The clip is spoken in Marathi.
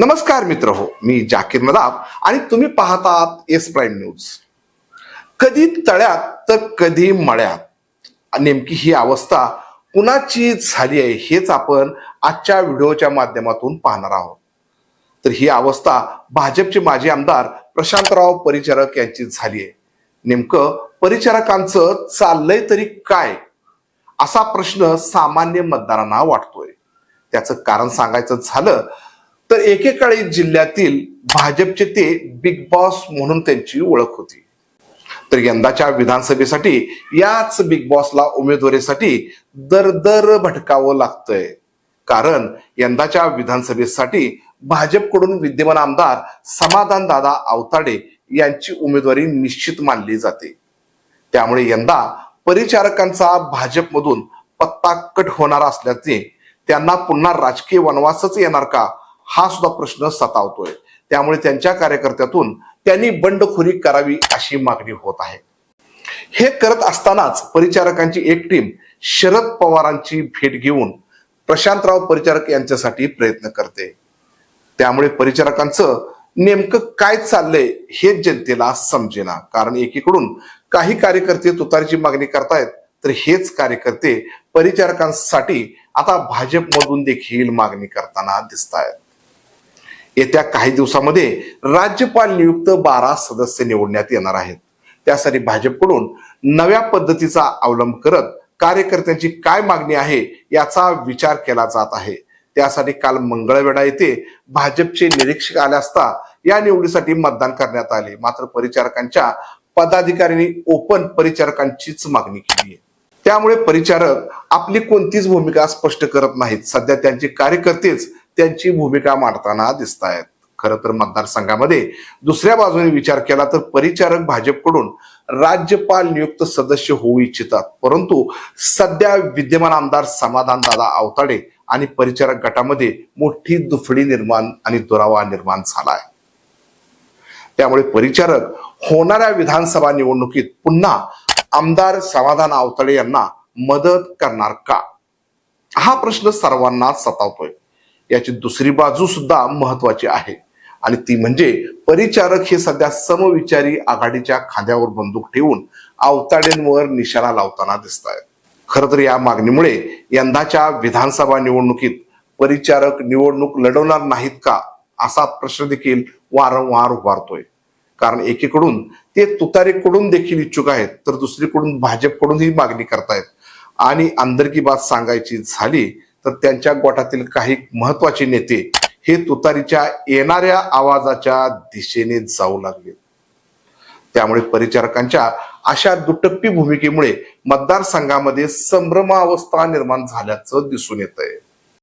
नमस्कार मित्र हो मी जाकीर नदाब आणि तुम्ही पाहतात एस प्राईम न्यूज. कधी तळ्यात तर कधी मळ्यात. नेमकी ही अवस्था कुणाची झाली आहे हेच आपण आजच्या व्हिडिओच्या माध्यमातून पाहणार आहोत. तर ही अवस्था भाजपचे माजी आमदार प्रशांतराव परिचारक यांची झाली आहे. नेमकं परिचारकांचं चाललंय तरी काय? असा प्रश्न सामान्य मतदारांना वाटतोय. त्याचं कारण सांगायचं झालं तर एकेकाळी जिल्ह्यातील भाजपचे ते बिग बॉस म्हणून त्यांची ओळख होती. तर यंदाच्या विधानसभेसाठी याच बिग बॉसला उमेदवारीसाठी दर दर भटकावं लागतंय. कारण यंदाच्या विधानसभेसाठी भाजपकडून विद्यमान आमदार समाधान दादा आवताडे यांची उमेदवारी निश्चित मानली जाते. त्यामुळे यंदा परिचारकांचा भाजपमधून पत्ता कट होणार असल्याचे त्यांना पुन्हा राजकीय वनवासच येणार का? हा सुद्धा प्रश्न सतावतोय. त्यामुळे त्यांच्या कार्यकर्त्यातून त्यांनी बंडखोरी करावी अशी मागणी होत आहे. हे करत असतानाच परिचारकांची एक टीम शरद पवारांची भेट घेऊन प्रशांतराव परिचारक यांच्यासाठी प्रयत्न करते. त्यामुळे परिचारकांचं नेमकं काय चाललंय हे जनतेला समजेना. कारण एकीकडून काही कार्यकर्ते तुतारीची मागणी करतायत तर हेच कार्यकर्ते परिचारकांसाठी आता भाजपमधून देखील मागणी करताना दिसत आहेत येत्या काही दिवसामध्ये राज्यपाल नियुक्त बारा सदस्य निवडण्यात येणार आहेत. त्यासाठी भाजपकडून नव्या पद्धतीचा अवलंब करत कार्यकर्त्यांची काय मागणी आहे याचा विचार केला जात आहे. त्यासाठी काल मंगळवेढा येथे भाजपचे निरीक्षक आले असता या निवडीसाठी मतदान करण्यात आले. मात्र परिचारकांच्या पदाधिकाऱ्यांनी ओपन परिचारकांचीच मागणी केली आहे. त्यामुळे परिचारक आपली कोणतीच भूमिका स्पष्ट करत नाहीत. सध्या त्यांचे कार्यकर्तेच त्यांची भूमिका मांडताना दिसत आहेत खरं तर मतदारसंघामध्ये दुसऱ्या बाजूने विचार केला तर परिचारक भाजपकडून राज्यपाल नियुक्त सदस्य होऊ इच्छितात. परंतु सध्या विद्यमान आमदार समाधान दादा अवताडे आणि परिचारक गटामध्ये मोठी दुफडी निर्माण आणि दुरावा निर्माण झाला आहे त्यामुळे परिचारक होणाऱ्या विधानसभा निवडणुकीत पुन्हा आमदार समाधान अवताडे यांना मदत करणार का? हा प्रश्न सर्वांना सतावतोय. याची दुसरी बाजू सुद्धा महत्वाची आहे. आणि ती म्हणजे परिचारक हे सध्या समविचारी आघाडीच्या खांद्यावर बंदूक ठेवून अवताड्यांवर निशाणा लावताना दिसत आहेत खर तर या मागणीमुळे यंदाच्या विधानसभा निवडणुकीत परिचारक निवडणूक लढवणार नाहीत का असा प्रश्न देखील वारंवार उभारतोय. कारण एकीकडून ते तुतारीकडून देखील इच्छुक आहेत तर दुसरीकडून भाजपकडून ही मागणी करतायत. आणि अंदरकी बात सांगायची झाली तर त्यांच्या गोटातील काही महत्त्वाचे नेते हे तुतारीच्या येणाऱ्या आवाजाच्या दिशेने जाऊ लागले. त्यामुळे परिचारकांच्या अशा दुटप्पी भूमिकेमुळे मतदारसंघामध्ये संभ्रमावस्था निर्माण झाल्याचं दिसून येत आहे